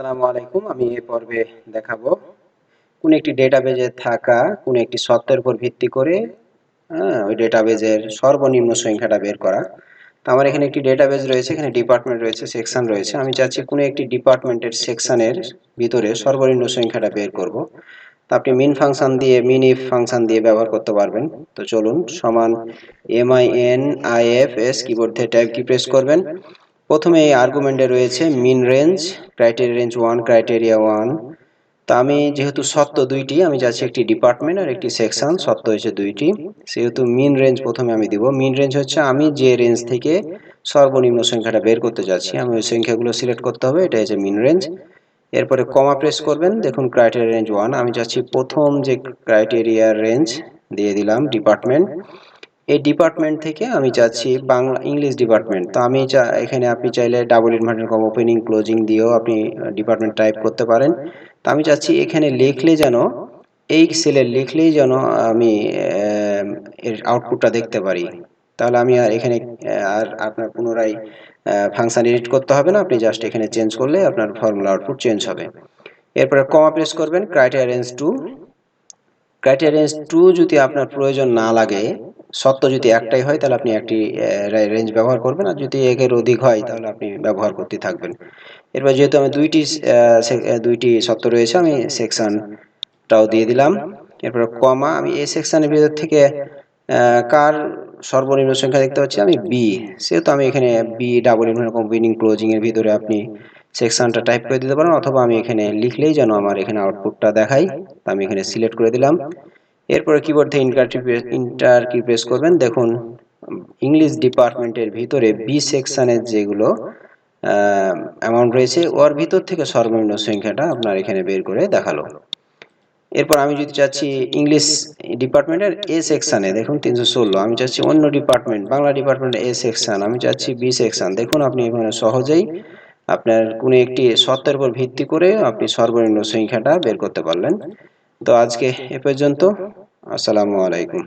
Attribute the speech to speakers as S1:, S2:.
S1: আসসালামু আলাইকুম, আমি এই পর্বে দেখাবো কোন একটি ডেটাবেজে থাকা, কোন একটি সত্ত্বের উপর ভিত্তি করে হ্যাঁ ওই ডেটাবেজের সর্বনিম্ন সংখ্যাটা বের করা। তো আমার এখানে একটি ডেটাবেজ রয়েছে, এখানে ডিপার্টমেন্ট রয়েছে সেকশন রয়েছে। আমি চাচ্ছি কোনো একটি ডিপার্টমেন্টের সেকশনের ভিতরে সর্বনিম্ন সংখ্যাটা বের করব। তো আপনি মিন ফাংশন দিয়ে মিন ইফ ফাংশন দিয়ে ব্যবহার করতে পারবেন। তো চলুন, সমান M I N I F S keyboard থেকে ট্যাব কি প্রেস করবেন। প্রথমে এই আর্গুমেন্টে রয়েছে min range criteria range one criteria one তা আমি যেহেতু সত্য দুইটি, আমি যাচ্ছি একটি ডিপার্টমেন্ট আর একটি সেকশন সত্য হয়েছে দুইটি। সেহেতু মিন রেঞ্জ প্রথমে আমি দিব। মিন রেঞ্জ হচ্ছে আমি যে রেঞ্জ থেকে সর্বনিম্ন সংখ্যাটা বের করতে যাচ্ছি, আমি ওই সংখ্যাগুলো সিলেক্ট করতে হবে এটা হচ্ছে মিন রেঞ্জ এরপরে কমা প্রেস করবেন, দেখুন ক্রাইটেরিয়া রেঞ্জ ওয়ান আমি যাচ্ছি প্রথম যে ক্রাইটেরিয়া রেঞ্জ দিয়ে দিলাম ডিপার্টমেন্ট এই ডিপার্টমেন্ট থেকে আমি চাচ্ছি বাংলা ইংলিশ ডিপার্টমেন্ট তো আমি চা, এখানে আপনি চাইলে double inverted comma opening closing দিয়েও আপনি ডিপার্টমেন্ট টাইপ করতে পারেন। তো আমি চাচ্ছি এখানে লিখলে যেন, এই সেলে লিখলেই যেন আমি এর আউটপুটটা দেখতে পারি। তাহলে আমি আর এখানে আর আপনার পুনরায় ফাংশন এডিট করতে হবে না। আপনি জাস্ট এখানে চেঞ্জ করলে আপনার ফর্মুলা আউটপুট চেঞ্জ হবে। এরপরে কমা প্রেস করবেন criteria range two criteria range two যদি আপনার প্রয়োজন না লাগে সত্য যদি একটাই হয় তাহলে আপনি একটি রেঞ্জ ব্যবহার করবেন আর যদি একের অধিক হয় তাহলে আপনি ব্যবহার করতে থাকবেন। এরপর যেহেতু আমি দুইটি দুইটি সত্য রয়েছে আমি সেকশনটাও দিয়ে দিলাম। এরপর কমা আমি এই সেকশনের ভিতর থেকে কার সর্বনিম্ন সংখ্যা দেখতে পাচ্ছি আমি বি সেহেতু আমি এখানে B double invert beginning closing এর ভিতরে আপনি সেকশনটা টাইপ করে দিতে পারেন অথবা আমি এখানে লিখলেই যেন আমার এখানে আউটপুটটা দেখাই আমি এখানে সিলেক্ট করে দিলাম। এরপরে কিবোর্ড থেকে ইন্টার কি প্রেস করবেন। দেখুন ইংলিশ ডিপার্টমেন্টের ভিতরে বি সেকশনের যেগুলো অ্যামাউন্ট রয়েছে, ওর ভিতর থেকে সর্বনিম্ন সংখ্যাটা আপনার এখানে বের করে দেখাল। এরপর আমি যদি চাচ্ছি ইংলিশ ডিপার্টমেন্টের এ সেকশানে দেখুন, তিনশো ষোলো। আমি চাচ্ছি অন্য ডিপার্টমেন্ট বাংলা ডিপার্টমেন্টের এ সেকশন আমি চাচ্ছি বি সেকশন দেখুন, আপনি এখানে সহজেই আপনার কোনো একটি সত্যের উপর ভিত্তি করে আপনি সর্বনিম্ন সংখ্যাটা বের করতে পারলেন। তো আজকে এ পর্যন্ত। আসসালামু আলাইকুম।